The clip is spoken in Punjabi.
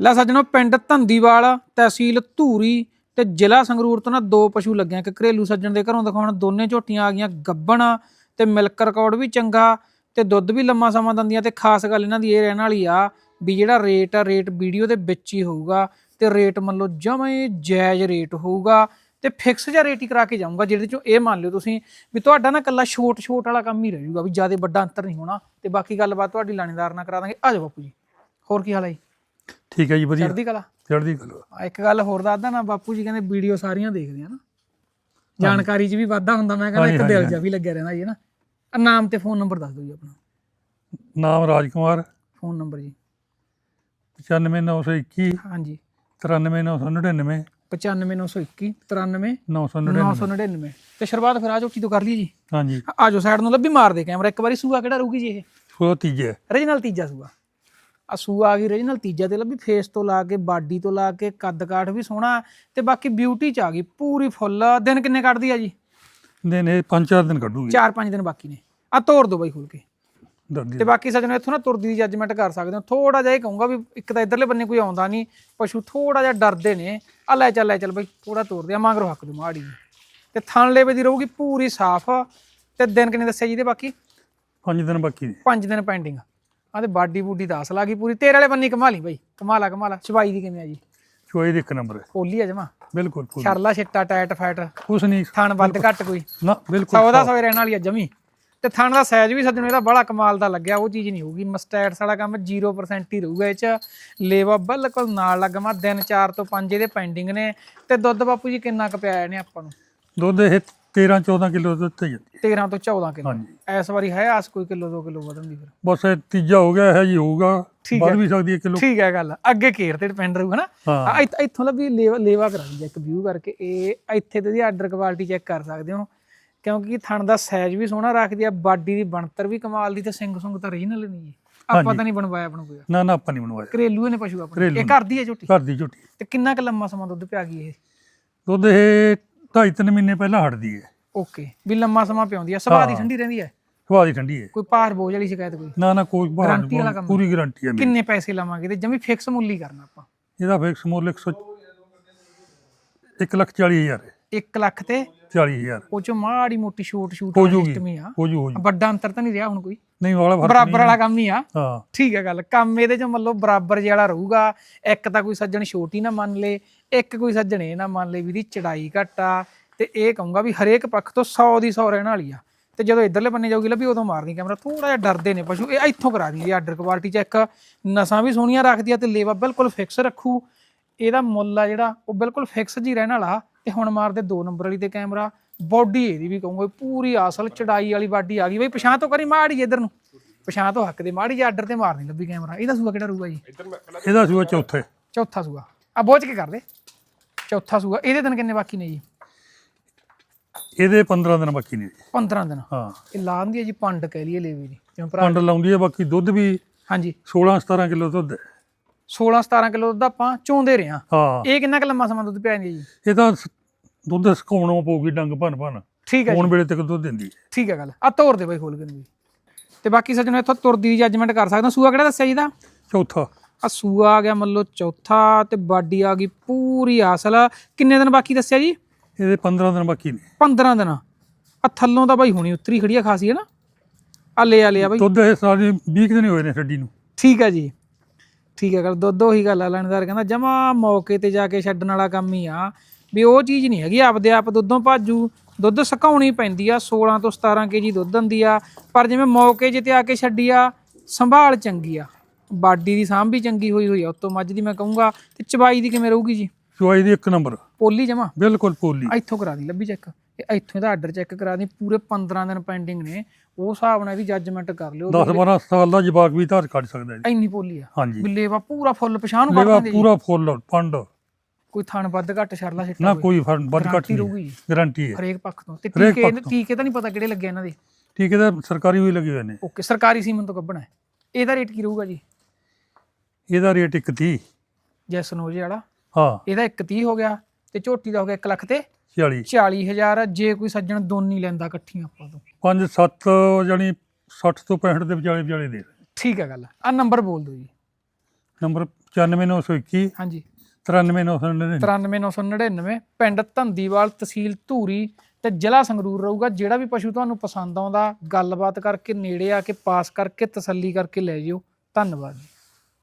ਲੈ ਸੱਜਣੋ, ਪਿੰਡ ਧੰਦੀਵਾਲ, ਤਹਿਸੀਲ ਧੂਰੀ ਤੇ ਜ਼ਿਲ੍ਹਾ ਸੰਗਰੂਰ ਤੋਂ ਨਾ ਦੋ ਪਸ਼ੂ ਲੱਗਿਆ। ਇੱਕ ਘਰੇਲੂ ਸੱਜਣ ਦੇ ਘਰੋਂ ਦਿਖਾਉਣ, ਦੋਨੇ ਝੋਟੀਆਂ ਆ ਗਈਆਂ ਗੱਬਣ ਤੇ ਮਿਲਕ ਰਿਕਾਰਡ ਵੀ ਚੰਗਾ ਤੇ ਦੁੱਧ ਵੀ ਲੰਮਾ ਸਮਾਂ ਦਿੰਦੀਆਂ ਤੇ ਖਾਸ ਗੱਲ ਇਹਨਾਂ ਦੀ ਇਹ ਰਹਿਣ ਵਾਲੀ ਆ ਵੀ ਜਿਹੜਾ ਰੇਟ ਆ, ਰੇਟ ਵੀਡੀਓ ਦੇ ਵਿੱਚ ਹੀ ਹੋਊਗਾ ਤੇ ਰੇਟ ਮੰਨ ਲਓ ਜਮੇ ਜਾਇਜ਼ ਰੇਟ ਹੋਊਗਾ ਤੇ ਫਿਕਸ ਜਿਹਾ ਰੇਟ ਹੀ ਕਰਾ ਕੇ ਜਾਊਂਗਾ, ਜਿਹਦੇ ਚੋਂ ਇਹ ਮੰਨ ਲਿਓ ਤੁਸੀਂ ਵੀ ਤੁਹਾਡਾ ਨਾ ਕੱਲਾ ਛੋਟ ਛੋਟ ਵਾਲਾ ਕੰਮ ਹੀ ਰਹਿ ਜਾਊਗਾ ਵੀ ਜ਼ਿਆਦਾ ਵੱਡਾ ਅੰਤਰ ਨਹੀਂ ਹੋਣਾ ਤੇ ਬਾਕੀ ਗੱਲਬਾਤ ਤੁਹਾਡੀ ਲਾਣੇਦਾਰ ਨਾਲ ਕਰਾ ਦਾਂਗੇ। ਆ ਜਾਓ ਬਾਪੂ ਜੀ, ਹੋਰ ਕੀ ਹਾਲ ਹੈ ਜੀ? ਠੀਕ ਹੈ ਜੀ ਵਧੀਆ। ਚੜ੍ਹਦੀ ਕਲਾ। ਚੜ੍ਹਦੀ ਕਲਾ। ਇੱਕ ਗੱਲ ਹੋਰ ਦੱਸਦਾ ਨਾ ਬਾਪੂ ਜੀ ਕਹਿੰਦੇ ਵੀਡੀਓ ਸਾਰੀਆਂ ਦੇਖਦੇ ਆ ਨਾ। ਜਾਣਕਾਰੀ 'ਚ ਵੀ ਵਾਧਾ ਹੁੰਦਾ ਮੈਂ ਕਹਿੰਦਾ ਇੱਕ ਦਿਲ। ਜਿਹਾ ਵੀ ਲੱਗਿਆ ਰਹਿੰਦਾ ਜੀ ਨਾ। ਆਹ ਨਾਮ ਤੇ ਫੋਨ ਨੰਬਰ ਦੱਸ ਦਿਓ ਜੀ ਆਪਣਾ। ਨਾਮ ਰਾਜਕੁਮਾਰ। ਫੋਨ ਨੰਬਰ ਜੀ। 95921 ਹਾਂਜੀ। 93999 95921 93 999 999 ਤੇ ਸ਼ੁਰੂਆਤ ਫਿਰ ਆ ਝੋਟੀ ਤੋਂ ਕਰ ਲਈ ਜੀ। ਹਾਂਜੀ। ਆ ਜਾਓ ਸਾਈਡ ਨੂੰ ਲੱਭੀ ਮਾਰ ਦੇ ਕੈਮਰਾ ਇੱਕ ਵਾਰੀ ਸੂਆ ਕਿਹੜਾ ਰਹੂਗੀ ਜੀ ਇਹ? ਉਹ ਤੀਜੇ। ਰੀਜਨਲ ਤੀਜਾ ਸੂਆ। ਆ ਸੂਆ ਗਈ ਰੀਜਨਲ ਤੀਜਾ ਤੇ ਲੱਭੀ ਫੇਸ ਤੋਂ ਲਾ ਕੇ ਬਾਡੀ ਤੋਂ ਲਾ ਕੇ ਕੱਦ ਕਾਠ ਵੀ ਸੋਹਣਾ ਤੇ ਬਾਕੀ ਬਿਊਟੀ ਚ ਆ ਗਈ ਪੂਰੀ ਫੁੱਲ ਦਿਨ ਕਿੰਨੇ ਕੱਢਦੀ ਆ ਜੀ? ਦਿਨ ਇਹ ਪੰਜ ਚਾਰ ਦਿਨ ਕੱਢੂਗੀ। 4-5 ਦਿਨ ਬਾਕੀ ਨੇ। ਆ ਤੋੜ ਦੋ ਬਾਈ ਖੋਲ ਕੇ। ਤੇ ਬਾਕੀ ਸੱਜਣੋ ਇੱਥੋਂ ਨਾ ਤੁਰਦੀ ਦੀ ਜੱਜਮੈਂਟ ਕਰ ਸਕਦੇ ਹੋ। ਥੋੜਾ ਜਿਹਾ ਇਹ ਕਹੂੰਗਾ ਵੀ ਇੱਕ ਤਾਂ ਇਧਰਲੇ ਬੰਨੇ ਕੋਈ ਆਉਂਦਾ ਨਹੀਂ ਪਸ਼ੂ ਥੋੜਾ ਜਿਹਾ ਡਰਦੇ ਨੇ। ਆ ਲੈ ਚੱਲ ਲੈ ਚੱਲ ਬਈ ਥੋੜਾ ਤੋਰਦੇ ਆ ਮਗਰੋਂ ਹੱਕ ਦੋ ਮਾੜੀ। ਤੇ ਥਣ ਲੇਵੇ ਦੀ ਰਹੂਗੀ ਪੂਰੀ ਸਾਫ਼। ਤੇ ਦਿਨ ਕਿੰਨੇ ਦੱਸਿਆ ਜੀ ਦੇ ਬਾਕੀ? ਪੰਜ ਦਿਨ ਬਾਕੀ ਨੇ। 5 ਦਿਨ ਪੈਂਡਿੰਗ ਆ ਤੇ ਬਾਡੀ ਬੂਡੀ ਦਾ ਅਸਲ ਗਈ ਪੂਰੀ। ਤੇਰੇ ਵਾਲੇ ਬੰਨੇ ਕਮਾ ਲਈ ਬਈ। ਕਮਾਲਾ ਕਮਾਲਾ ਛਵਾਈ ਦੀ ਕਿਵੇਂ ਆ ਜੀ? ਚੋਏ ਦੇ ਇੱਕ ਨੰਬਰ ਹੈ। ਪੋਲੀ ਆ ਜਮਾ। ਬਿਲਕੁਲ ਫੁੱਲ। ਛਰਲਾ ਛਿੱਟਾ ਟਾਇਟ ਫੈਟ ਕੁਛ ਨਹੀਂ। ਥਣ ਵੱਧ ਘੱਟ ਕੋਈ। ਨਾ ਬਿਲਕੁਲ। ਸੌ ਦਾ ਸੌ ਰਹਿਣ ਵਾਲੀ ਆ ਜਮੀ। ਤੇ ਥਣ ਦਾ ਸਾਈਜ਼ ਵੀ ਸੱਜਣੋ ਇਹਦਾ ਬੜਾ ਕਮਾਲ ਦਾ ਲੱਗਿਆ ਉਹ ਚੀਜ਼ ਨਹੀਂ ਹੋਊਗੀ। ਮਸਟੈਟਸ ਵਾਲਾ ਕੰਮ 0% ਹੀ ਰਹੂਗਾ ਇਹ ਚ। ਲੇਵਾ ਬਿਲਕੁਲ ਨਾਲ ਲੱਗਮਾ ਦਿਨ 4 ਤੋਂ 5 ਇਹਦੇ ਪੈਂਡਿੰਗ ਨੇ। ਤੇ ਦੁੱਧ ਬਾਪੂ ਜੀ ਕਿੰਨਾ ਕੁ ਪਿਆ ਨੇ ਆਪਾਂ ਨੂੰ? ਦੁੱਧ ਇਹ 13 14 ਕਿਲੋ ਦੁੱਧ ਤੇ ਜਾਂਦੀ ਹੈ 13 ਤੋਂ 14 ਕਿਲੋ। ਹਾਂਜੀ। ਇਸ ਵਾਰੀ ਹੈ ਆਸ ਕੋਈ ਕਿਲੋ 2 ਕਿਲੋ ਵਧਣ ਦੀ ਫਿਰ? ਬਸ ਇਹ ਤੀਜਾ ਹੋ ਗਿਆ ਇਹ ਜੀ ਹੋਊਗਾ। ਠੀਕ ਵੱਧ ਹੈ। ਵੀ ਸਕਦੀ ਹੈ ਕਿਲੋ। ਠੀਕ ਹੈ ਗੱਲ। ਅੱਗੇ ਘੇਰ ਤੇ ਡਿਪੈਂਡ ਰਹੂਗਾ ਨਾ ਹਾਂ। ਆ ਇੱਥ- ਇੱਥੋਂ ਲੱਭੀ ਲੇਵਾ ਲੇਵਾ ਕਰਾ ਲਈ ਇੱਕ ਵਿਊ ਕਰਕੇ। ਇਹ ਇੱਥੇ ਤੇ ਦੀ ਆਰਡਰ ਕੁਆਲਿਟੀ ਚੈੱਕ ਕਰ ਸਕਦੇ ਹੋ। ਕਿਉਂਕਿ ਥਣ ਦਾ ਸਾਈਜ਼ ਵੀ ਸੋਹਣਾ ਰੱਖਦੀ ਆ ਬਾਡੀ ਦੀ ਬਣਤਰ ਵੀ ਕਮਾਲ ਦੀ ਤੇ ਸਿੰਘ ਸੁੰਗ ਤਾਂ ਰੀਜਨਲ ਨਹੀਂ ਜੀ ਆਪਾਂ ਤਾਂ ਨਹੀਂ ਬਣਵਾਇਆ ਆਪਣਾ ਕੋਈ। ਨਾ ਨਾ ਆਪਾਂ ਨਹੀਂ ਬਣਵਾਇਆ। ਘਰੇਲੂ ਨੇ ਪਸ਼ੂ ਆਪਣੇ। ਘਰੇਲੂ। ਇਹ ਕਰਦੀ ਹੈ ਝੋਟੀ? ਘਰ ਦੀ ਝੋਟੀ। ਤੇ ਕਿੰਨਾ ਕੁ ਲੰਮਾ ਸਮਾਂ ਦੁੱਧ ਪਿਆ ਗਈ ਇਹ? ਦੁੱਧ ਇਹ ਢਾਈ ਤਿੰਨ ਮਹੀਨੇ ਪਹਿਲਾਂ ਹਟਦੀ ਹੈ। ਓਕੇ। ਵੀ ਲੰਮਾ ਸਮਾਂ ਪਿਆਉਂਦੀ ਆ ਸੁਭਾਅ ਦੀ ਠੰਡੀ ਰਹਿੰਦੀ ਹੈ? ਸੁਭਾਅ ਦੀ ਠੰਡੀ ਹੈ। ਕੋਈ ਭਾਰ ਬੋਝ ਵਾਲੀ ਸ਼ਿਕਾਇਤ ਕੋਈ? ਨਾ ਨਾ ਕੋਈ ਵਾਲਾ ਕੰਮ। ਪੂਰੀ ਗਾਰੰਟੀ ਹੈ ਮੇਰੀ। ਕਿੰਨੇ ਪੈਸੇ ਲਵਾਂਗੇ? ਤੇ ਜਮੀ ਫਿਕਸ ਮੁੱਲ ਹੀ ਕਰਨਾ ਆਪਾਂ। ਇਹਦਾ ਫਿਕਸ ਮੁੱਲ 100 1 ਲੱਖ 40 ਹਜ਼ਾਰ ਹੈ। 1 ਲੱਖ ਤੇ 40 ਹਜ਼ਾਰ। ਉਹ ਚ ਮਾੜੀ ਮੋਟੀ ਛੋਟ ਛੂਟ ਹੋ ਜੂਗੀ। ਆ। ਹੋ ਜੂ ਹੋ ਜੂ। ਵੱਡਾ ਅੰਤਰ ਤਾਂ ਨਹੀਂ ਰਿਹਾ ਹੁਣ ਕੋਈ। ਨਹੀਂ ਵਾਲਾ ਬਰਾਬਰ ਵਾਲਾ ਕੰਮ ਹੀ ਆ। ਹਾਂ। ਠੀਕ ਹੈ ਗੱਲ। ਕੰਮ ਇਹਦੇ ਚ ਮਤਲਬ ਬਰਾਬਰ ਜਿਹੜਾ ਰਹੂਗਾ। ਇੱਕ ਤਾਂ ਕੋਈ ਸੱਜਣ ਛੋਟੀ ਨਾ ਮੰਨ ਲੇ। ਇੱਕ ਕੋਈ ਸੱਜਣ ਇਹ ਨਾ ਮੰਨ ਲੇ ਵੀ ਦੀ ਚੜਾਈ ਘੱਟ ਆ। ਤੇ ਇਹ ਕਹੂੰਗਾ ਵੀ ਹਰੇਕ ਪੱਖ ਤੋਂ 100 ਦੀ 100 ਰਹਿਣ ਵਾਲੀ ਆ। ਤੇ ਜਦੋਂ ਇਧਰਲੇ ਬੰਨੇ ਜਾਊਗੀ ਲੱਭੀ ਉਦੋਂ ਮਾਰਦੀ ਕੈਮਰਾ ਥੋੜਾ ਜਿਹਾ ਡਰਦੇ ਨੇ ਪਸ਼ੂ। ਇਹ ਇੱਥੋਂ ਕਰਾ ਦੀ ਆਰਡਰ ਕੁਆਲਿਟੀ ਚੈੱਕ ਨਸਾਂ ਵੀ ਸੋਹਣੀਆਂ ਰੱਖਦੀ ਆ ਤੇ ਲੇਵਾ ਬਿਲਕੁਲ ਫਿਕਸ ਰੱਖੂ। ਇਹਦਾ ਮੁੱਲ ਆ ਜਿਹੜਾ ਉਹ ਬਿਲਕੁਲ ਫਿਕਸ ਜੀ ਰਹਿਣ ਵਾਲਾ। ਤੇ ਹੁਣ ਮਾਰਦੇ 2 ਨੰਬਰ ਵਾਲੀ ਤੇ ਕੈਮਰਾ ਬੋਡੀ ਇਹਦੀ ਵੀ ਕਹੂੰਗਾ ਪੂਰੀ ਅਸਲ ਚੜਾਈ ਵਾਲੀ ਬਾਡੀ ਆ ਗਈ ਬਈ ਪਛਾਣ ਤੋਂ ਕਰੀ ਮਾੜੀ ਇਧਰ ਨੂੰ। ਪਛਾਣ ਤੋਂ ਹੱਕ ਦੇ ਮਾੜੀ ਆਰਡਰ ਤੇ ਮਾਰਨੀ ਲੱਭੀ ਕੈਮਰਾ। ਇਹਦਾ ਸੂਆ ਕਿਹੜਾ ਰਹੂਗਾ ਜੀ? ਇਹਦਾ ਸੂਆ ਚੌਥੇ। ਚੌਥਾ ਸੂਆ। ਆ ਬੋਝ ਕੇ ਕਰ ਦੇ। ਚੌਥਾ ਸੂਆ। ਇਹਦੇ ਦਿਨ ਕਿੰਨੇ ਬਾਕੀ ਨੇ ਜੀ? ਇਹਦੇ 15 ਦਿਨ ਬਾਕੀ ਨੇ 15 ਦਿਨ। ਹਾਂ। ਇਹ ਲਾਂ ਦੀ ਹੈ ਜੀ ਪੰਡ ਕਹਿ ਲਈਏ ਲੇਵੇ ਦੀ। ਜਿਵੇਂ ਪੰਡ ਲਾਉਂਦੀ ਹੈ ਬਾਕੀ ਦੁੱਧ ਵੀ ਹਾਂਜੀ। 16 17 ਕਿਲੋ ਦੁੱਧ ਹੈ। 16 17 ਕਿਲੋ ਦੁੱਧ ਆਪਾਂ ਚੋਂਦੇ ਹਾਂ। ਹਾਂ। ਇਹ ਕਿੰਨਾ ਕੁ ਲੰਮਾ ਸਮਾਂ ਦੁੱਧ ਪਿਆ ਜਾਂਦੀ ਜੀ? ਇਹ ਤਾਂ ਸ- ਦੁੱਧ ਸੁਕਾਉਣੋਂ ਪਊਗੀ ਡੰਗ ਭੰਨ ਭੰਨ। ਠੀਕ ਹੈ ਜੀ। ਹੁਣ ਵੇਲੇ ਤੱਕ ਦੁੱਧ ਦਿੰਦੀ ਹੈ। ਠੀਕ ਹੈ ਗੱਲ। ਆ ਤੋਰ ਦੇ ਬਾਈ ਖੋਲ ਕੇ ਨੂੰ ਤੇ ਬਾਕੀ ਸੱਜਣੋ ਇੱਥੋਂ ਤੁਰਦੀ ਦੀ ਜੱਜਮੈਂਟ ਕਰ ਸਕਦਾ ਸੂਆ ਕਿਹੜਾ ਦੱਸਿਆ ਜੀ ਦਾ ਚੌਥਾ। ਆ ਸੂਆ ਆ ਗਿਆ ਮੰਨ ਲਓ ਚੌਥਾ ਤੇ ਬਾਡੀ ਆ ਗਈ ਪੂਰੀ ਅਸਲ। ਕਿੰਨੇ ਦਿਨ ਬਾਕੀ ਦੱਸਿਆ ਜੀ? ਇਹਦੇ 15 ਦਿਨ ਬਾਕੀ ਨੇ। 15 ਦਿਨ। ਆ ਥੱਲੋਂ ਤਾਂ ਬਾਈ ਹੁਣੀ ਉਤਰੀ ਖੜੀ ਆ ਖਾਸੀ ਹੈ ਨਾ? ਆ ਲੈ ਆ ਲਿਆ ਬਾਈ। ਦੁੱਧ ਇਹ ਸਾਰੇ 20 ਕੁ ਦਿਨ ਹੀ ਹੋਏ ਨੇ ਛੱਡੀ ਨੂੰ। ਠੀਕ ਹੈ ਜੀ। ਠੀਕ ਹੈ ਗੱਲ ਦੁੱਧ ਉਹੀ ਗੱਲ ਆ ਲੈਣਦਾਰ ਕਹਿੰਦਾ ਜਮਾ ਮੌਕੇ ਤੇ ਜਾ ਕੇ ਛੱਡਣ ਵਾਲਾ ਕੰਮ ਹੀ ਆ। ਵੀ ਉਹ ਚੀਜ਼ ਨਹੀਂ ਹੈਗੀ ਆਪਦੇ ਆਪ ਦੁੱਧੋਂ ਭਾਜੂ। ਦੁੱਧ ਸੁਕਾਉਣੀ ਪੈਂਦੀ ਆ 16 ਤੋਂ 17 ਕੇਜੀ ਦੁੱਧ ਦਿੰਦੀ ਆ। ਪਰ ਜਿਵੇਂ ਮੌਕੇ ਜਿੱਤੇ ਆ ਕੇ ਛੱਡੀ ਆ ਸੰਭਾਲ ਚੰਗੀ ਆ। ਬਾਡੀ ਦੀ ਸਾਂਭ ਵੀ ਚੰਗੀ ਹੋਈ ਹੋਈ ਆ ਉਤੋਂ ਮੱਝ ਦੀ ਮੈਂ ਕਹੂੰਗਾ ਤੇ ਚਬਾਈ ਦੀ ਕਿਵੇਂ ਰਹੂਗੀ ਜੀ? ਚੁਆਈ ਦੀ ਇੱਕ ਨੰਬਰ। ਪੋਲੀ ਜਮਾ? ਬਿਲਕੁਲ ਪੋਲੀ। ਇੱਥੋਂ ਕਰਾ ਦੀ ਲੱਭੀ ਚੈੱਕ ਇਹ ਇੱਥੋਂ ਦਾ ਆਰਡਰ ਚੈੱਕ ਕਰਾ ਦੀ ਪੂਰੇ 15 ਦਿਨ ਪੈਂਡਿੰਗ ਨੇ। ਉਹ ਹਿਸਾਬ ਨਾਲ ਇਹਦੀ ਜੱਜਮੈਂਟ ਕਰ ਲਿਓ 10 12 ਸਾਲ ਦਾ ਜਵਾਕ ਵੀ ਧਾਰ ਕੱਢ ਸਕਦਾ ਹੈ ਇੰਨੀ ਪੋਲੀ ਆ। ਹਾਂਜੀ। ਵੀ ਲੇਵਾ ਪੂਰਾ ਫੁੱਲ ਪਛਾਣ ਕੱਢ ਦਿੰਦੇ ਪੂਰਾ ਫੁੱਲ ਪੰਡ। ਕੋਈ ਥਣ ਵੱਧ ਘੱਟ ਛੜਲਾ ਛਿੱਟਾ ਨਾ ਕੋਈ। ਫ਼ਰਕ ਵੱਧ ਘੱਟ ਨਹੀਂ। ਰਹੂਗੀ ਜੀ, ਗਾਰੰਟੀ ਹੈ। ਹਰੇਕ ਪੱਖ ਤੋਂ। ਤੇ ਟੀਕੇ। ਟੀਕੇ ਤਾਂ ਨਹੀਂ ਪਤਾ ਕਿਹੜੇ ਲੱਗੇ ਇਹਨਾਂ ਦੇ। ਹੈ ਤਾਂ ਸਰਕਾਰੀ ਵੀ ਲੱਗੇ ਹੋਏ ਨੇ। ਓਕੇ ਸਰਕਾਰੀ ਸੀਮਨ ਤੋਂ ਕੱਢਣਾ ਹੈ। ਇਹਦਾ ਰੇਟ ਕੀ ਰਹੂਗਾ ਜੀ? ਇਹਦਾ ਰੇਟ 130 ਜੈਸਨੋਜੇ ਵਾਲਾ। ਹਾਂ। ਇਹਦਾ 130 ਹੋ ਗਿਆ ਤੇ ਝੋਟੀ ਦਾ ਹੋ ਗਿਆ 1 ਲੱਖ ਤੇ 40 40000 ਜੇ ਕੋਈ ਸੱਜਣ ਦੋਨੀ ਲੈਂਦਾ ਇਕੱਠੀਆਂ ਆਪਾਂ ਤੋਂ। 5 7 ਜਾਨੀ 60 ਤੋਂ 65 ਦੇ ਵਿਚਾਲੇ ਵਿਚਾਲੇ ਦੇ। ਠੀਕ ਹੈ ਗੱਲ। ਆ ਨੰਬਰ ਬੋਲ ਦਿਓ ਜੀ। ਨੰਬਰ 94921 ਹਾਂਜੀ। 93999 93999 ਪਿੰਡ ਧੰਦੀਵਾਲ ਤਹਿਸੀਲ ਧੂਰੀ ਤੇ ਜ਼ਿਲ੍ਹਾ ਸੰਗਰੂਰ ਰਹੂਗਾ। ਜਿਹੜਾ ਵੀ ਪਸ਼ੂ ਤੁਹਾਨੂੰ ਪਸੰਦ ਆਉਂਦਾ ਗੱਲਬਾਤ ਕਰਕੇ ਨੇੜੇ ਆ ਕੇ ਪਾਸ ਕਰਕੇ ਤਸੱਲੀ ਕਰਕੇ ਲੈ ਜਿਓ। ਧੰਨਵਾਦ ਜੀ।